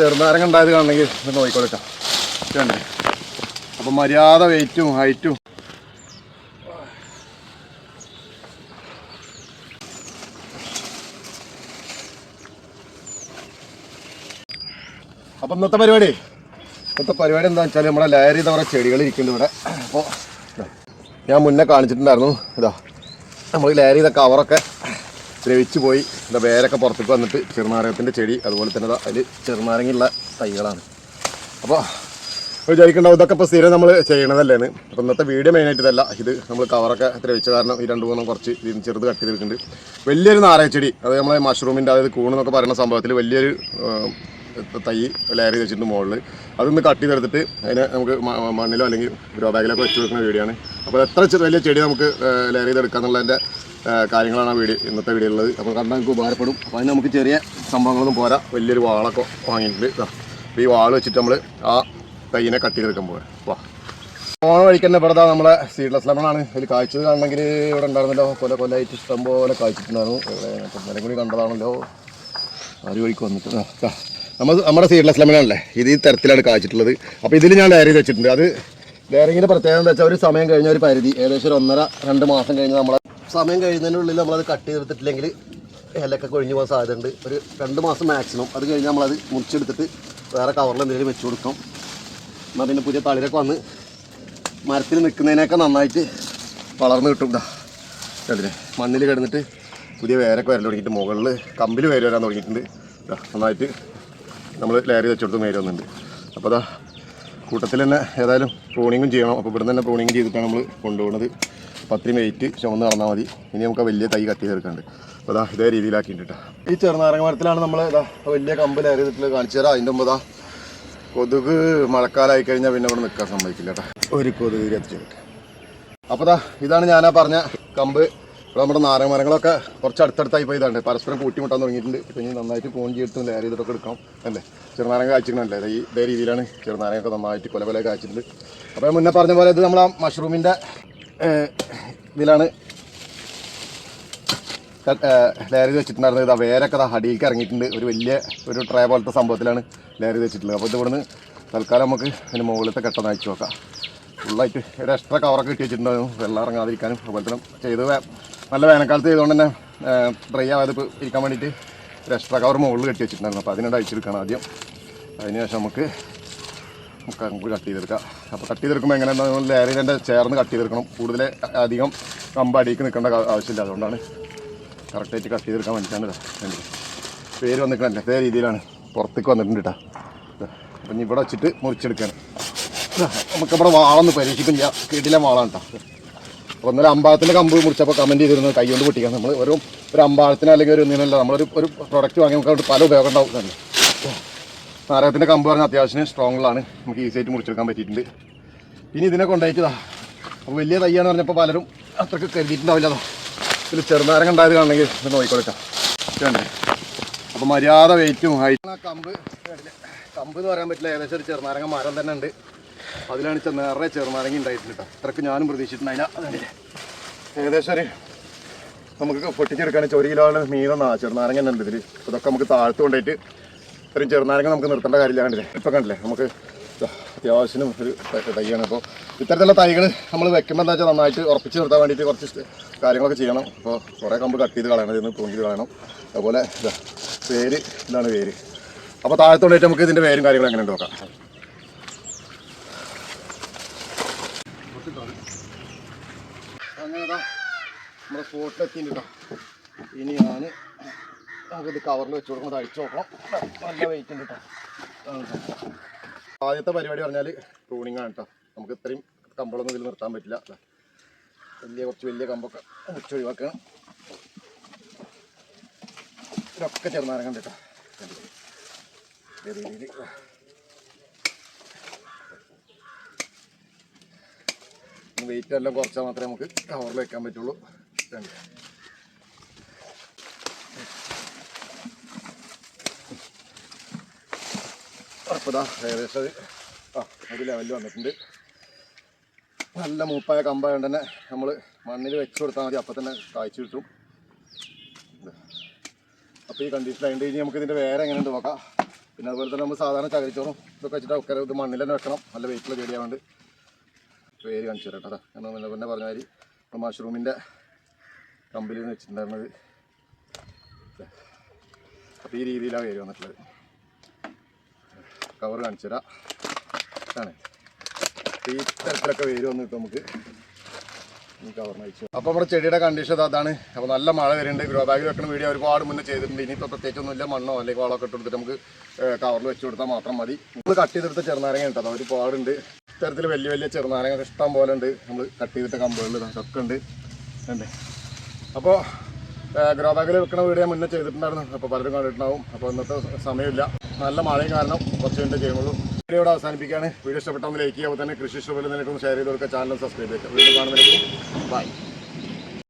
ചെറുനാരങ്ങ ഉണ്ടായത് കാണണമെങ്കിൽ ഇത് നോക്കിക്കൊടുക്കാം. കണ്ടേ അപ്പം മര്യാദ വെയിറ്റും ഹൈറ്റും അപ്പം ഇന്നത്തെ പരിപാടി? ഇന്നത്തെ പരിപാടി എന്താ വെച്ചാൽ നമ്മുടെ ലയറി തവണ ചെടികൾ ഇരിക്കുന്നു ഇവിടെ. അപ്പോൾ ഞാൻ മുന്നേ കാണിച്ചിട്ടുണ്ടായിരുന്നു. ഇതാ നമ്മൾ ലയറി ചെയ്ത കവറൊക്കെ ദ്രവിച്ചു പോയി. എന്താ വേരൊക്കെ പുറത്തേക്ക് വന്നിട്ട് ചെറുനാരകത്തിന്റെ ചെടി അതുപോലെ തന്നെ അതിൽ ചെറുനാരങ്ങയുള്ള തൈകളാണ്. അപ്പോൾ വിചാരിക്കേണ്ട ഇതൊക്കെ ഇപ്പോൾ സ്ഥിരം നമ്മൾ ചെയ്യണതല്ലേന്ന്. അപ്പോൾ ഇന്നത്തെ വീഡിയോ മെയിനായിട്ട് ഇതല്ല. ഇത് നമ്മൾ കവറൊക്കെ ദ്രവിച്ച കാരണം ഈ രണ്ട് മൂന്നും കുറച്ച് ഇതിന് ചെറുത് കട്ട് ചെയ്തിട്ടുണ്ട് വലിയൊരു നാരകച്ചെടി അത് നമ്മളെ മഷ്റൂമിന്റെ അതായത് കൂണെന്നൊക്കെ പറയുന്ന സംഭവത്തിൽ വലിയൊരു തൈ ലെയർ ചെയ്ത് വെച്ചിട്ടുണ്ട് മുകളിൽ അതൊന്ന് കട്ട് ചെയ്തെടുത്തിട്ട് അതിനെ നമുക്ക് മണ്ണിലോ അല്ലെങ്കിൽ ഗ്രോ ബാഗിലൊക്കെ വെച്ച് വെക്കുന്ന ആണ്. അപ്പോൾ എത്ര വലിയ ചെടി നമുക്ക് ലെയർ ആ, കാര്യങ്ങളാണ് ആ വീഡിയോ ഇന്നത്തെ വീഡിയോ ഉള്ളത് അപ്പോൾ കണ്ടാൽ നമുക്ക് ഉപകാരപ്പെടും. അപ്പോൾ അതിന് നമുക്ക് ചെറിയ സംഭവങ്ങളൊന്നും പോരാ. വലിയൊരു വാളൊക്കെ വാങ്ങിയിട്ടുണ്ട്. അപ്പോൾ ഈ വാൾ വെച്ചിട്ട് നമ്മൾ ആ തൈനെ കട്ട് ചെയ്തെടുക്കാൻ വാ. ഓണം വഴിക്ക് തന്നെ ഇവിടെ നമ്മളെ സീഡ്ലെസ് ലെമണാണ് ഇതിൽ കാഴ്ചത് കാണണമെങ്കിൽ ഇവിടെ ഉണ്ടായിരുന്നല്ലോ. കൊല കൊലയായിട്ട് ഇഷ്ടം പോലെ കാഴ്ചിട്ടുണ്ടായിരുന്നു. ഇവിടെ ഇന്നലെ കൂടി കണ്ടതാണല്ലോ. ആര് വഴിക്ക് വന്നിട്ട്. നമ്മൾ നമ്മുടെ സീഡ്ലെസ് ലെമണാണല്ലേ ഇത് ഈ തരത്തിലാണ് കാഴ്ചിട്ടുള്ളത്. അപ്പോൾ ഇതിൽ ഞാൻ ഡയറി വെച്ചിട്ടുണ്ട്. അത് ഡയറിങ്ങിന്റെ പ്രത്യേകത എന്താ വെച്ചാൽ ഒരു സമയം കഴിഞ്ഞ ഒരു പരിധി ഏകദേശം ഒരു ഒന്നര രണ്ട് മാസം കഴിഞ്ഞ് നമ്മളെ സമയം കഴിയുന്നതിനുള്ളിൽ നമ്മളത് കട്ട് ചെയ്തെടുത്തിട്ടില്ലെങ്കിൽ ഇലക്കെ കൊഴിഞ്ഞു പോകാൻ സാധ്യതയുണ്ട്. ഒരു രണ്ട് മാസം മാക്സിമം അത് കഴിഞ്ഞ് നമ്മളത് മുറിച്ചെടുത്തിട്ട് വേറെ കവറിൽ എന്തെങ്കിലും വെച്ച് കൊടുക്കും. എന്നാൽ പിന്നെ പുതിയ തളിരൊക്കെ വന്ന് മരത്തിൽ നിൽക്കുന്നതിനൊക്കെ നന്നായിട്ട് വളർന്നു കിട്ടും ഇതാ മണ്ണിൽ കിടന്നിട്ട് പുതിയ വേരൊക്കെ വരൽ തുടങ്ങിയിട്ട് മുകളിൽ കമ്പിൽ വേര് വരാൻ തുടങ്ങിയിട്ടുണ്ട്. നന്നായിട്ട് നമ്മൾ ലെയർ വെച്ചെടുത്ത് വേര് വന്നിട്ടുണ്ട്. അപ്പോൾ അതാ കൂട്ടത്തിൽ തന്നെ ഏതായാലും പ്രൂണിങ്ങും ചെയ്യണം. അപ്പോൾ ഇവിടുന്ന് തന്നെ പ്രൂണിങ് ചെയ്തിട്ടാണ് നമ്മൾ കൊണ്ടുപോകുന്നത് പത്തിരി വെയിറ്റ് ചുമന്ന് നടന്നാൽ മതി. ഇനി നമുക്ക് വലിയ തൈ കത്തി തീർക്കാണ്ട് അപ്പോൾ അതാ ഇതേ രീതിയിലാക്കിയിട്ടുണ്ട് ഈ ചെറുനാരങ്ങ മരത്തിലാണ് നമ്മൾ ഇതാ വലിയ കമ്പ് ലെയർ ചെയ്തിട്ടുള്ളത് കാണിച്ചു തരാം. അതിന്റെ മുമ്പ് കൊതുക് മഴക്കാലമായി കഴിഞ്ഞാൽ പിന്നെ ഇവിടെ നിൽക്കാൻ സമ്മതിക്കില്ല കേട്ടോ ഒരു കൊതുക് കത്തിച്ചു അപ്പോൾ ഇതാണ് ഞാനാ പറഞ്ഞ കമ്പ്. ഇവിടെ നമ്മുടെ നാരങ്ങ മരങ്ങളൊക്കെ കുറച്ച് അടുത്തടുത്തായി പോയി ഇതാണ് പരസ്പരം കൂട്ടിമുട്ടാൻ തുടങ്ങിയിട്ടുണ്ട്. ഇപ്പം ഇനി നന്നായിട്ട് പോഞ്ചി ചെയ്തിട്ട് ലെയർ ചെയ്തിട്ടൊക്കെ എടുക്കാം. അല്ലേ? ചെറുനാരങ്ങ കായ്ച്ചിട്ടുണ്ടല്ലേ ഈ ഇതേ രീതിയിലാണ് ചെറുനാരങ്ങയൊക്കെ നന്നായിട്ട് കൊല കൊല കായ്ച്ചിട്ടുണ്ട് അപ്പോൾ മുന്നേ പറഞ്ഞ പോലെ ഇത് നമ്മൾ ആ മഷ്റൂമിന്റെ ഇതിലാണ് ലെയർ ചെയ്ത് വെച്ചിട്ടുണ്ടായിരുന്നത്. ഇതാ വേരൊക്കെ ദാ അടിയിലേക്ക് ഇറങ്ങിയിട്ടുണ്ട്. ഒരു വലിയ ഒരു ട്രേ പോലത്തെ സംഭവത്തിലാണ് ലെയർ ചെയ്ത് വെച്ചിട്ടുള്ളത്. അപ്പോൾ ഇത് ഇവിടുന്ന് തൽക്കാലം നമുക്ക് അതിന് മുകളിലത്തെ കെട്ടെന്ന് അയച്ചു നോക്കാം. ഫുള്ളായിട്ട് ഒരു എക്സ്ട്രാ കവറൊക്കെ കിട്ടി വെച്ചിട്ടുണ്ടായിരുന്നു. വെള്ളം ഇറങ്ങാതിരിക്കാനും അതുപോലെ തന്നെ ചെയ്ത് നല്ല വേനൽക്കാലത്ത് ചെയ്തുകൊണ്ട് തന്നെ ഡ്രൈ ആവാതെ ഇരിക്കാൻ വേണ്ടിയിട്ട് ഒരു എക്സ്ട്രാ കവർ മുകളിൽ കെട്ടി വെച്ചിട്ടുണ്ടായിരുന്നു. അപ്പോൾ അതിനോട് അയച്ചെടുക്കണം ആദ്യം. അതിനുശേഷം നമുക്ക് നമുക്ക് നമുക്ക് കട്ട് ചെയ്തെടുക്കാം. അപ്പോൾ കട്ട് ചെയ്തെടുക്കുമ്പോൾ എങ്ങനെയാണെന്ന് ലെയർ തന്നെ ചേർന്ന് കട്ട് ചെയ്തെടുക്കണം. കൂടുതൽ അധികം കമ്പ് അടിയിലേക്ക് നിൽക്കേണ്ട ആവശ്യമില്ല. അതുകൊണ്ടാണ് കറക്റ്റായിട്ട് കട്ട് ചെയ്തെടുക്കാൻ വേണ്ടിയിട്ടാണ് ഇതാ വേണ്ടത് പേര് വന്നിട്ടുണ്ട് അതേ രീതിയിലാണ്. പുറത്തേക്ക് വന്നിട്ടുണ്ട് കേട്ടോ അപ്പം ഇവിടെ വെച്ചിട്ട് മുറിച്ചെടുക്കുകയാണ് നമുക്കിവിടെ വാളൊന്ന് പരീക്ഷിക്കും കേട്ടില്ല വാളാണ് കേട്ടോ ഇന്നലെ അമ്പാളത്തിന്റെ കമ്പ് മുറിച്ചപ്പോൾ കമന്റ് ചെയ്തിരുന്നത് കൈ കൊണ്ട് പൊട്ടിക്കാൻ. നമ്മൾ ഒരു ഒരു അമ്പാളത്തിന് അല്ലെങ്കിൽ ഒരു ഒന്നിനല്ല നമ്മളൊരു ഒരു പ്രൊഡക്റ്റ് വാങ്ങി നമുക്ക് അവിടെ പല ഉപയോഗം ഉണ്ടാവും തന്നെ. നാരകത്തിന്റെ കമ്പ് പറഞ്ഞാൽ അത്യാവശ്യം ആണ് നമുക്ക് ഈസി ആയിട്ട് മുറിച്ചെടുക്കാൻ പറ്റിയിട്ടുണ്ട്. ഇനി ഇതിനെ കൊണ്ടായിട്ടതാ അപ്പോൾ വലിയ തയ്യാന്ന് പറഞ്ഞപ്പോൾ പലരും അത്രയ്ക്ക് കരുതിയിട്ടുണ്ടാവില്ല അതാ ഇതിൽ ചെറുനാരങ്ങ ഉണ്ടായത് കാണണമെങ്കിൽ ഇത് നോക്കിക്കൊടുക്കാം. വേണ്ടേ അപ്പോൾ മര്യാദ വെയിറ്റും ഹൈറ്റും ആ കമ്പ് കമ്പ് എന്ന് പറയാൻ പറ്റില്ല. ഏകദേശം ഒരു ചെറുനാരങ്ങ മരം തന്നെ ഉണ്ട്. അതിലാണ് ഇച്ച നിറയെ ചെറുനാരങ്ങി ഉണ്ടായിട്ടുണ്ട് ഇത്രക്ക് ഞാനും പ്രതീക്ഷിച്ചിട്ടുണ്ടായില്ല അതുണ്ടല്ലേ ഏകദേശം ഒരു നമുക്ക് പൊട്ടിച്ചെടുക്കാൻ ഒരു കിലോ മീനൊന്നാ ചെറുനാരങ്ങ തന്നെ ഉണ്ട് ഇതിൽ ഇതൊക്കെ നമുക്ക് താഴ്ത്തു കൊണ്ടായിട്ട് ഇത്രയും ചെറുനാരങ്ങ നമുക്ക് നിർത്തേണ്ട കാര്യമില്ല. കണ്ടില്ലേ? ഇപ്പം കണ്ടില്ലേ? നമുക്ക് അത്യാവശ്യത്തിനും അത്യാവശ്യം ഒരു തൈയാണ്. അപ്പോൾ ഇത്തരത്തിലുള്ള തൈകൾ നമ്മൾ വെക്കുമ്പോൾ എന്താ വെച്ചാൽ നന്നായിട്ട് ഉറപ്പിച്ച് നിർത്താൻ വേണ്ടിയിട്ട് കുറച്ച് കാര്യങ്ങളൊക്കെ ചെയ്യണം. അപ്പോൾ കുറേ കമ്പ് കട്ട് ചെയ്ത് കളയണം. ഇതിന് തൂങ്ങി കളയണം. അതുപോലെ വേര് ഇതാണ് വേര്. അപ്പോൾ താഴത്തോണ്ടായിട്ട് നമുക്ക് ഇതിന്റെ വേരും കാര്യങ്ങളും എങ്ങനെ നോക്കാം. അങ്ങനെ ഇതാ നമ്മുടെ സ്പോട്ടിലെത്തിയിട്ടോ ഇനി ഞാൻ നമുക്കിത് കവറിൽ വെച്ച് കൊടുക്കുന്നത് അഴിച്ചു നോക്കണം നല്ല വെയിറ്റ് ഉണ്ട് കേട്ടോ ആദ്യത്തെ പരിപാടി പറഞ്ഞാൽ പ്രൂണിങ് ആണ് കേട്ടോ നമുക്ക് ഇത്രയും കമ്പളൊന്നും ഇതിൽ നിർത്താൻ പറ്റില്ല. വലിയ കുറച്ച് വലിയ കമ്പൊക്കെ മുറിച്ച് ഒഴിവാക്കണം. ഇതൊക്കെ ചെറുനാരങ്ങ കേട്ടോ ചെറിയ രീതിയിൽ. വെയിറ്റ് എല്ലാം കുറച്ചാൽ മാത്രമേ നമുക്ക് കവറിൽ വെക്കാൻ പറ്റുള്ളൂ. അപ്പതാ ഏകദേശം അത്. ആ ഒരു ലെവലിൽ വന്നിട്ടുണ്ട്. നല്ല മൂപ്പായ കമ്പായതുകൊണ്ട് തന്നെ നമ്മൾ മണ്ണിൽ വെച്ച് കൊടുത്താൽ മതി അപ്പം തന്നെ കായ്ച്ചു കിട്ടും. അപ്പോൾ ഈ കണ്ടീഷനായിട്ട് ഇനി നമുക്ക് ഇതിന്റെ വേറെ എങ്ങനെയുണ്ട് നോക്കാം. പിന്നെ അതുപോലെ തന്നെ നമ്മൾ സാധാരണ ചകരിച്ചോറും ഇതൊക്കെ വെച്ചിട്ട് ഒക്കെ ഇത് മണ്ണിൽ തന്നെ വെക്കണം. നല്ല വെയിറ്റുള്ള ചെടിയാവുണ്ട് പേര് കാണിച്ചു തരാം കേട്ടോ. ഞാൻ മുന്നേ പിന്നെ പറഞ്ഞ മാതിരി മഷ്റൂമിന്റെ കമ്പിൽ വെച്ചിട്ടുണ്ടായിരുന്നത്. അപ്പോൾ ഈ രീതിയിലാണ് പേര് വന്നിട്ടുള്ളത്. കവർ കാണിച്ചു തരാം. ഈ തരത്തിലൊക്കെ വേര് വന്നിട്ട് നമുക്ക് ഈ കവറിന് വെച്ചു അപ്പോൾ നമ്മുടെ ചെടിയുടെ കണ്ടീഷൻ അതാണ്. അപ്പോൾ നല്ല മഴ വരുന്നുണ്ട്. ഗ്രോ ബാഗിൽ വെക്കുന്ന വീഡിയോ ഒരുപാട് മുന്നേ ചെയ്തിട്ടുണ്ട്. ഇനിയിപ്പോൾ പ്രത്യേകിച്ചൊന്നുമില്ല. മണ്ണോ അല്ലെങ്കിൽ വളമൊക്കെ ഇട്ട് കൊടുത്തിട്ട് നമുക്ക് കവറിൽ വെച്ച് കൊടുത്താൽ മാത്രം മതി. നമ്മൾ കട്ട് ചെയ്തെടുത്ത ചെറുനാരങ്ങ ഉണ്ടല്ലോ ഒരുപാടുണ്ട്. ഇത്തരത്തിൽ വലിയ വലിയ ചെറുനാരങ്ങൾ ഇഷ്ടം പോലെ ഉണ്ട്. നമ്മൾ കട്ട് ചെയ്തിട്ട കമ്പുകളിൽ ഇതൊക്കെ ഉണ്ട്. ഉണ്ട് അപ്പോൾ ഗ്രോ ബാഗിൽ വെക്കുന്ന വീഡിയോ ഞാൻ മുന്നേ ചെയ്തിട്ടുണ്ടായിരുന്നു. അപ്പോൾ പലരും കണ്ടിട്ടുണ്ടാവും. അപ്പോൾ ഇന്നത്തെ സമയമില്ല. നല്ല മഴയും കാരണം കുറച്ച് മിനിറ്റ് ചെയ്യുള്ളൂ വീഡിയോ ഇവിടെ അവസാനിപ്പിക്കുകയാണ്. വീഡിയോ ഇഷ്ടപ്പെട്ടൊന്ന് ലൈക്ക് ചെയ്യുമ്പോൾ തന്നെ കൃഷി ഇഷ്ടപ്പെടുന്നതിനൊക്കെ ഷെയർ ചെയ്ത് കൊടുക്കുക. ചാനൽ സബ്സ്ക്രൈബ് ചെയ്യുക. വീഡിയോ കാണുന്നതിനേക്കും ബൈ